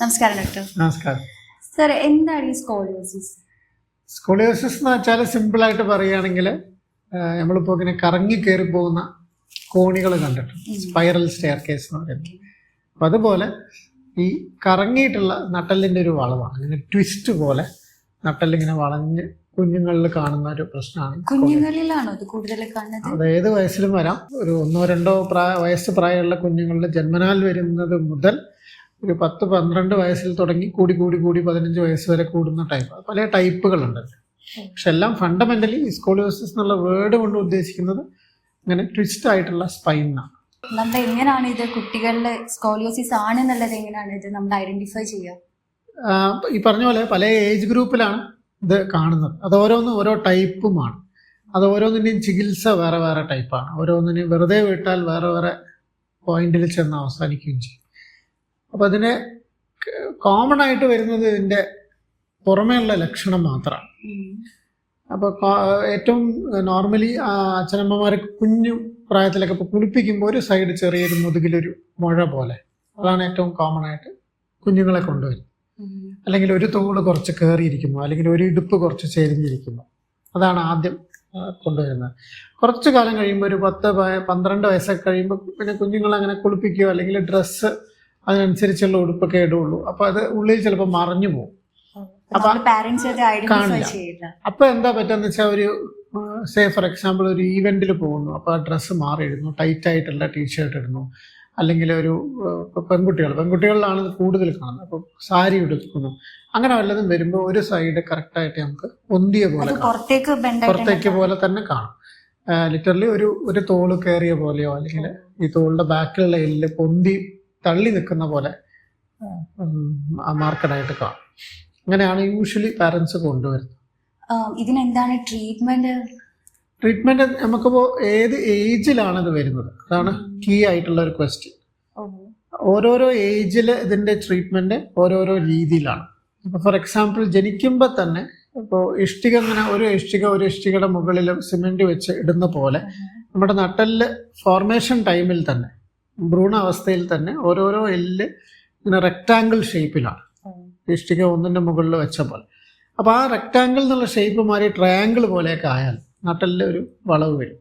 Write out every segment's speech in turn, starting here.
നമസ്കാരം ഡോക്ടർ. നമസ്കാരം. സർ എന്താണ് ഈ സ്കോളിയോസിസ്? സ്കോളിയോസിസ് എന്ന് വെച്ചാൽ സിമ്പിളായിട്ട് പറയുകയാണെങ്കിൽ നമ്മളിപ്പോൾ ഇങ്ങനെ കറങ്ങി കയറി പോകുന്ന കോണികൾ കണ്ടിട്ടുണ്ട്. സ്പൈറൽ സ്റ്റെയർ കേസ് എന്ന് പറയുന്നത്. അപ്പം അതുപോലെ ഈ കറങ്ങിയിട്ടുള്ള നട്ടലിന്റെ ഒരു വളവാണ്. അങ്ങനെ ട്വിസ്റ്റ് പോലെ നട്ടലിങ്ങനെ വളഞ്ഞ് കുഞ്ഞുങ്ങളിൽ കാണുന്ന ഒരു പ്രശ്നമാണ് കുഞ്ഞുങ്ങളിലാണോ ഇത് കൂടുതൽ കാണുന്നത്? അത് ഏത് വയസ്സിലും വരാം. ഒരു ഒന്നോ രണ്ടോ പ്രായ വയസ്സ് പ്രായമുള്ള കുഞ്ഞുങ്ങളിൽ ജന്മനാൽ വരുന്നത് മുതൽ ഒരു പത്ത് പന്ത്രണ്ട് വയസ്സിൽ തുടങ്ങി കൂടി കൂടി കൂടി പതിനഞ്ച് വയസ്സ് വരെ കൂടുന്ന ടൈപ്പ് പല ടൈപ്പുകളുണ്ട് പക്ഷെ എല്ലാം ഫണ്ടമെന്റലി സ്കോളിയോസിസ് എന്നുള്ള വേർഡ് കൊണ്ട് ഉദ്ദേശിക്കുന്നത് ഇങ്ങനെ ട്വിസ്റ്റ് ആയിട്ടുള്ള സ്പൈൻ ആണ്. നമ്മൾ എങ്ങനെയാണ് ഇത് കുട്ടികളുടെ സ്കോളിയോസിസ് ആണെന്നുള്ളത് എങ്ങനെയാണ് ഇത് നമ്മൾ ഐഡന്റിഫൈ ചെയ്യുക? ഈ പറഞ്ഞ പോലെ പല ഏജ് ഗ്രൂപ്പിലാണ് ഇത് കാണുന്നത്. അത് ഓരോന്നും ഓരോ ടൈപ്പുമാണ് അത് ഓരോന്നിന്റെയും ചികിത്സ വേറെ വേറെ ടൈപ്പാണ് ഓരോന്നിനെയും വെറുതെ വിട്ടാൽ വേറെ വേറെ പോയിന്റിൽ ചെന്ന് അവസാനിക്കുകയും ചെയ്യും. അപ്പം അതിന് കോമൺ ആയിട്ട് വരുന്നത് ഇതിന്റെ പുറമേയുള്ള ലക്ഷണം മാത്രമാണ് അപ്പോൾ ഏറ്റവും നോർമലി അച്ഛനമ്മമാർ കുഞ്ഞു പ്രായത്തിലൊക്കെ ഇപ്പോൾ കുളിപ്പിക്കുമ്പോൾ ഒരു സൈഡ് ചെറിയൊരു മുതുകിലൊരു മുഴ പോലെ. അതാണ് ഏറ്റവും കോമൺ ആയിട്ട് കുഞ്ഞുങ്ങളെ കൊണ്ടുവരും അല്ലെങ്കിൽ ഒരു തോൾ കുറച്ച് കയറിയിരിക്കുമോ അല്ലെങ്കിൽ ഒരു ഇടുപ്പ് കുറച്ച് ചെരിഞ്ഞിരിക്കുന്നു. അതാണ് ആദ്യം കൊണ്ടുവരുന്നത്. കുറച്ച് കാലം കഴിയുമ്പോൾ ഒരു പത്ത് പന്ത്രണ്ട് വയസ്സൊക്കെ കഴിയുമ്പോൾ പിന്നെ കുഞ്ഞുങ്ങളെ അങ്ങനെ കുളിപ്പിക്കുകയോ അല്ലെങ്കിൽ ഡ്രസ്സ് അതിനനുസരിച്ചുള്ള ഉടുപ്പൊക്കെ ഇടുള്ളൂ. അപ്പൊ അത് ഉള്ളിൽ ചിലപ്പോൾ മറഞ്ഞു പോകും. അപ്പൊ കാണില്ല. അപ്പൊ എന്താ പറ്റുക വെച്ചാൽ ഒരു സേ ഫോർ എക്സാമ്പിൾ ഒരു ഈവെന്റിൽ പോകുന്നു. അപ്പോൾ ആ ഡ്രസ്സ് മാറി ഇടുന്നു. ടൈറ്റ് ആയിട്ടുള്ള ടീഷർട്ട് ഇടുന്നു. അല്ലെങ്കിൽ ഒരു പെൺകുട്ടികൾ. പെൺകുട്ടികളിലാണ് കൂടുതൽ കാണുന്നത് അപ്പോൾ സാരി എടുക്കുന്നു അങ്ങനെ വല്ലതും വരുമ്പോൾ ഒരു സൈഡ് കറക്റ്റായിട്ട് നമുക്ക് പൊന്തിയ പോലെ പുറത്തേക്ക് പോലെ തന്നെ കാണും. ലിറ്ററലി ഒരു ഒരു തോൾ കയറിയ പോലെയോ അല്ലെങ്കിൽ ഈ തോളിന്റെ ബാക്കിലുള്ള എല്ല് പൊന്തി തള്ളി നിൽക്കുന്ന പോലെ മാർക്കഡായിട്ട് കാണും. അങ്ങനെയാണ് യൂഷ്വലി പാരൻസ് കൊണ്ടുവരുന്നത്. ഇതിനെന്താണ് ട്രീറ്റ്മെന്റ് ട്രീറ്റ്മെന്റ് നമുക്കിപ്പോൾ ഏത് ഏജിലാണ് ഇത് വരുന്നത്? അതാണ് കീ ആയിട്ടുള്ള ഒരു ക്വസ്റ്റ്യൻ ഓരോരോ ഏജിൽ ഇതിന്റെ ട്രീറ്റ്മെന്റ് ഓരോരോ രീതിയിലാണ്. ഇപ്പോൾ ഫോർ എക്സാമ്പിൾ ജനിക്കുമ്പോൾ തന്നെ ഇപ്പോൾ ഇഷ്ടിക ഇങ്ങനെ ഒരു ഇഷ്ടിക ഒരു ഇഷ്ടികയുടെ മുകളിൽ സിമെന്റ് വെച്ച് ഇടുന്ന പോലെ നമ്മുടെ നട്ടലിൽ ഫോർമേഷൻ ടൈമിൽ തന്നെ ഭ്രൂണ അവസ്ഥയിൽ തന്നെ ഓരോരോ എല്ല് ഇങ്ങനെ റെക്റ്റാങ്കിൾ ഷേപ്പിലാണ് ഇഷ്ടിക ഒന്നിന്റെ മുകളിൽ വെച്ച പോലെ. അപ്പോൾ ആ റെക്റ്റാങ്കിൾ എന്നുള്ള ഷേപ്പ് മാറി ട്രയാങ്കിൾ പോലെയൊക്കെ ആയാൽ നട്ടലിൽ ഒരു വളവ് വരും.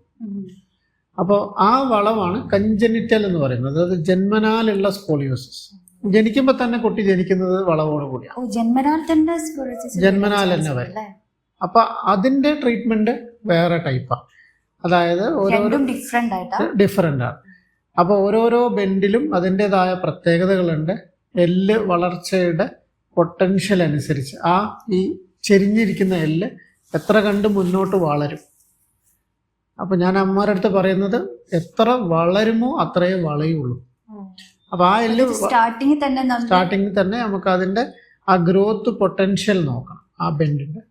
അപ്പോൾ ആ വളവാണ് കഞ്ചനിറ്റൽ എന്ന് പറയുന്നത്. അതായത് ജന്മനാലുള്ള സ്കോളിയോസിസ് ജനിക്കുമ്പോൾ തന്നെ കുട്ടി ജനിക്കുന്നത് വളവോട് കൂടിയാണ് ജന്മനാൽ തന്നെ ജന്മനാൽ തന്നെ വരും. അപ്പൊ അപ്പോൾ അതിന്റെ ട്രീറ്റ്മെന്റ് വേറെ ടൈപ്പാണ് അതായത് ഓരോ ഡിഫറെന്റ് ആണ്. അപ്പോൾ ഓരോരോ ബെൻഡിലും അതിന്റെതായ പ്രത്യേകതകളുണ്ട്. എല്ല് വളർച്ചയുടെ പൊട്ടൻഷ്യൽ അനുസരിച്ച്. ആ ഈ ചെരിഞ്ഞിരിക്കുന്ന എല്ല് എത്ര കണ്ട് മുന്നോട്ട് വളരും? അപ്പോൾ ഞാൻ അമ്മമാരുടെ അടുത്ത് പറയുന്നത് എത്ര വളരുമോ അത്രയും വളയുള്ളൂ. അപ്പോൾ ആ എല്ല് സ്റ്റാർട്ടിങ്ങിൽ തന്നെ സ്റ്റാർട്ടിങ്ങിൽ തന്നെ നമുക്ക് അതിന്റെ ആ ഗ്രോത്ത് പൊട്ടൻഷ്യൽ നോക്കാം ആ ബെൻഡിന്റെ.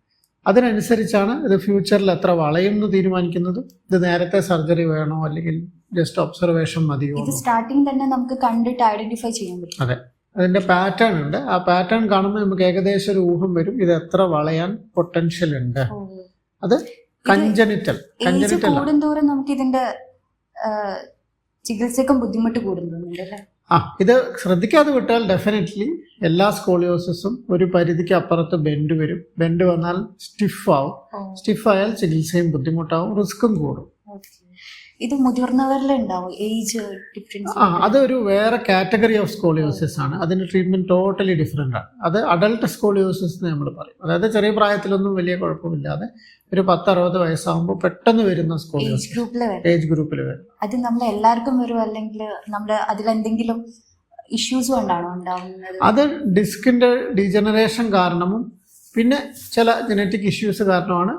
അതിനനുസരിച്ചാണ് ഇത് ഫ്യൂച്ചറിൽ എത്ര വളയും എന്ന് തീരുമാനിക്കുന്നത്. ഇത് നേരത്തെ സർജറി വേണോ അല്ലെങ്കിൽ ജസ്റ്റ് ഒബ്സർവേഷൻ മതിയോ ഇത് സ്റ്റാർട്ടിങ് തന്നെ നമുക്ക് കണ്ടിട്ട് ഐഡന്റിഫൈ ചെയ്യാൻ പറ്റും. അതെ. അതിന്റെ പാറ്റേൺ ഉണ്ട്. ആ പാറ്റേൺ കാണുമ്പോൾ നമുക്ക് ഏകദേശം ഒരു ഊഹം വരും. ഇത് എത്ര വളയാൻ പൊട്ടൻഷ്യൽ ഉണ്ട്. അത് കഞ്ചനിറ്റൽ കഞ്ചനിറ്റൽ കൂടുന്തോറും നമുക്ക് ഇതിന്റെ ചികിത്സക്കും ബുദ്ധിമുട്ട് കൂടുന്നുണ്ട് ആ ഇത് ശ്രദ്ധിക്കാതെ വിട്ടാൽ ഡെഫിനറ്റ്ലി എല്ലാ സ്കോളിയോസിസും ഒരു പരിധിക്ക് അപ്പുറത്ത് ബെൻഡ് വരും. ബെൻഡ് വന്നാൽ സ്റ്റിഫ് ആവും. സ്റ്റിഫ് ആയാൽ ചികിത്സയും ബുദ്ധിമുട്ടാവും. റിസ്ക്കും കൂടും. ഇത് മുതിർന്നവരിലുണ്ടാവും ഏജ് ഡിഫറൻസ് ആ അതൊരു വേറെ കാറ്റഗറി ഓഫ് സ്കോളിയോസിസ് ആണ്. അതിന്റെ ട്രീറ്റ്മെന്റ് ടോട്ടലി ഡിഫറെന്റ് ആണ്. അത് അഡൾട്ട് സ്കോളിയോസിസ് എന്ന് നമ്മൾ പറയും. അതായത് ചെറിയ പ്രായത്തിലൊന്നും വലിയ കുഴപ്പമില്ലാതെ ഒരു പത്ത് അറുപത് വയസ്സാകുമ്പോൾ പെട്ടെന്ന് വരുന്ന സ്കോളിയോസ് സ്കോളിയോസിസ് ഏജ് ഗ്രൂപ്പിൽ വരും. അത് നമ്മൾ എല്ലാവർക്കും വരും അല്ലെങ്കിൽ നമ്മൾ അതിലെന്തെങ്കിലും ഇഷ്യൂസ് കൊണ്ടാണോ ഉണ്ടാവുന്നത്? അത് ഡിസ്കിന്റെ ഡീജനറേഷൻ കാരണവും പിന്നെ ചില ജനറ്റിക് ഇഷ്യൂസ് കാരണമാണ്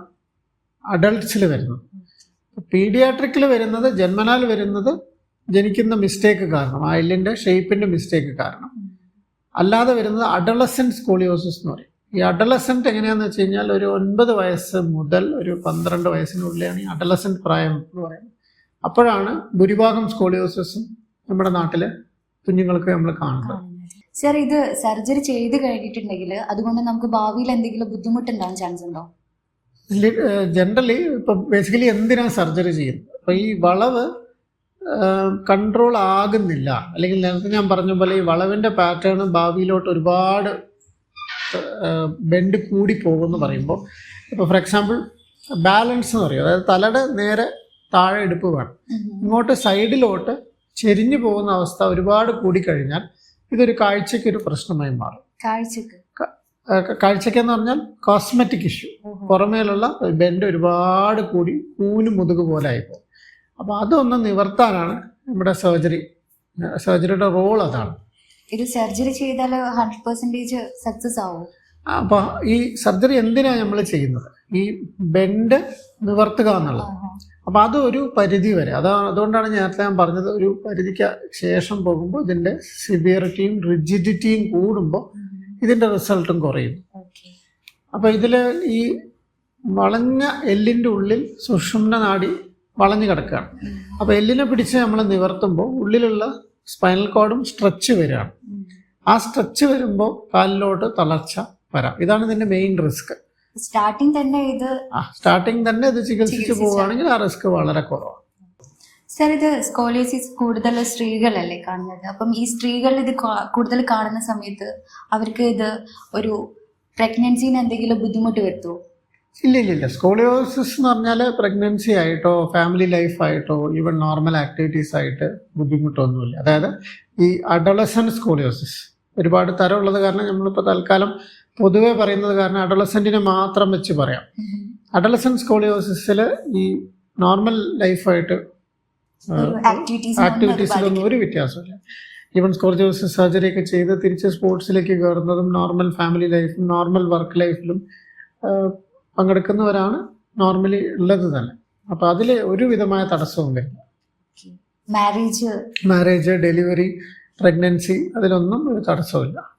അഡൾട്ട്സിൽ വരുന്നത്. പീഡിയാട്രിക്കിൽ വരുന്നത് ജന്മനാൽ വരുന്നത് ജനിക്കുന്ന മിസ്റ്റേക്ക് കാരണം ആ എല്ലിന്റെ ഷേപ്പിന്റെ മിസ്റ്റേക്ക് കാരണം. അല്ലാതെ വരുന്നത് അഡളസെന്റ് സ്കോളിയോസിസ് എന്ന് പറയും. ഈ അഡളസെന്റ് എങ്ങനെയാന്ന് വെച്ച് കഴിഞ്ഞാൽ ഒരു ഒൻപത് വയസ്സ് മുതൽ ഒരു പന്ത്രണ്ട് വയസ്സിനുള്ളിലാണ് ഈ അഡളസെന്റ് പ്രായം എന്ന് പറയുന്നത്. അപ്പോഴാണ് ഭൂരിഭാഗം സ്കോളിയോസിസും നമ്മുടെ നാട്ടിൽ കുഞ്ഞുങ്ങൾക്ക് നമ്മൾ കാണുന്നത്. സർ ഇത് സർജറി ചെയ്ത് കഴിഞ്ഞിട്ടുണ്ടെങ്കിൽ അതുകൊണ്ട് നമുക്ക് ഭാവിയിൽ എന്തെങ്കിലും ബുദ്ധിമുട്ടുണ്ടാകാൻ ചാൻസ് ഉണ്ടോ? ജനറലി ഇപ്പം ബേസിക്കലി എന്തിനാണ് സർജറി ചെയ്യുന്നത്? അപ്പം ഈ വളവ് കൺട്രോൾ ആകുന്നില്ല. അല്ലെങ്കിൽ നേരത്തെ ഞാൻ പറഞ്ഞ പോലെ ഈ വളവിന്റെ പാറ്റേൺ ഭാവിയിലോട്ട് ഒരുപാട് ബെൻഡ് കൂടി പോകുമെന്ന് പറയുമ്പോൾ ഇപ്പോൾ ഫോർ എക്സാമ്പിൾ ബാലൻസ് എന്ന് പറയും. അതായത് തലയുടെ നേരെ താഴെ എടുപ്പ് വേണം. ഇങ്ങോട്ട് സൈഡിലോട്ട് ചെരിഞ്ഞു പോകുന്ന അവസ്ഥ ഒരുപാട് കൂടിക്കഴിഞ്ഞാൽ ഇതൊരു കാഴ്ചയ്ക്ക് ഒരു പ്രശ്നമായി മാറും. കാഴ്ചക്ക്. കാഴ്ചക്കെന്ന് കാഴ്ചയ്ക്കെന്ന് പറഞ്ഞാൽ കോസ്മെറ്റിക് ഇഷ്യൂ പുറമേലുള്ള ബെൻഡ് ഒരുപാട് കൂടി കൂനും മുതുക് പോലെ ആയിപ്പോകും അപ്പോൾ അതൊന്ന് നിവർത്താനാണ് നമ്മുടെ സർജറി. സർജറിയുടെ റോൾ അതാണ്. ഇത് സർജറി ചെയ്താൽ ഹൺഡ്രഡ് പെർസെന്റേജ് സക്സസ് ആവും. അപ്പോൾ ഈ സർജറി എന്തിനാ നമ്മൾ ചെയ്യുന്നത്? ഈ ബെൻഡ് നിവർത്തുക എന്നുള്ളത്. അപ്പോൾ അത് ഒരു പരിധി വരെ. അതാണ് അതുകൊണ്ടാണ് നേരത്തെ ഞാൻ പറഞ്ഞത് ഒരു പരിധിക്ക് ശേഷം പോകുമ്പോൾ ഇതിന്റെ സിവിയറിറ്റിയും റിജിഡിറ്റിയും കൂടുമ്പോൾ ഇതിന്റെ റിസൾട്ടും കുറയും. അപ്പൊ അപ്പോൾ ഇതിൽ ഈ വളഞ്ഞ എല്ലിന്റെ ഉള്ളിൽ സുഷുമ്ന നാടി വളഞ്ഞു കിടക്കുകയാണ്. അപ്പോൾ എല്ലിനെ പിടിച്ച് നമ്മൾ നിവർത്തുമ്പോൾ ഉള്ളിലുള്ള സ്പൈനൽ കോഡും സ്ട്രെച്ച് വരികയാണ്. ആ സ്ട്രെച്ച് വരുമ്പോൾ കാലിലോട്ട് തളർച്ച വരാം. ഇതാണ് ഇതിന്റെ മെയിൻ റിസ്ക്. സ്റ്റാർട്ടിങ് തന്നെ ഇത് ആ സ്റ്റാർട്ടിങ് തന്നെ ഇത് ചികിത്സിച്ച്. പോവുകയാണെങ്കിൽ ആ റിസ്ക് വളരെ കുറവാണ്. സർ ഇത് സ്കോളിയോസിസ് കൂടുതൽ സ്ത്രീകളല്ലേ കാണുന്നത്? അപ്പം ഈ സ്ത്രീകൾ ഇത് കൂടുതൽ കാണുന്ന സമയത്ത് അവർക്ക് ഇത് ഒരു പ്രഗ്നൻസിന് എന്തെങ്കിലും ബുദ്ധിമുട്ട് വരുത്തുമോ ഇല്ല ഇല്ല ഇല്ല സ്കോളിയോസിസ് എന്ന് പറഞ്ഞാൽ പ്രഗ്നൻസി ആയിട്ടോ ഫാമിലി ലൈഫായിട്ടോ ഈവൻ നോർമൽ ആക്ടിവിറ്റീസ് ആയിട്ട് ബുദ്ധിമുട്ടൊന്നുമില്ല. അതായത് ഈ അഡോളസൻ സ്കോളിയോസിസ് ഒരുപാട് തരമുള്ളത് കാരണം നമ്മളിപ്പോൾ തൽക്കാലം പൊതുവേ പറയുന്നത് കാരണം അഡോളസെന്റിനെ മാത്രം വെച്ച് പറയാം. അഡോളസൻ സ്കോളിയോസിസിൽ ഈ നോർമൽ ലൈഫായിട്ട് ആക്ടിവിറ്റീസ് ആക്ടിവിറ്റീസിലൊന്നും ഒരു വ്യത്യാസമില്ല ഈവൻ സ്കോളിയോസിസ് സർജറി ഒക്കെ ചെയ്ത് തിരിച്ച് സ്പോർട്സിലേക്ക് കയറുന്നതും നോർമൽ ഫാമിലി ലൈഫും നോർമൽ വർക്ക് ലൈഫിലും പങ്കെടുക്കുന്നവരാണ് നോർമലി ഉള്ളത് തന്നെ. അപ്പോൾ അതിൽ ഒരു വിധമായ തടസ്സവും വരില്ല. മാരേജ് മാരേജ് ഡെലിവറി പ്രഗ്നൻസി അതിലൊന്നും ഒരു തടസ്സമില്ല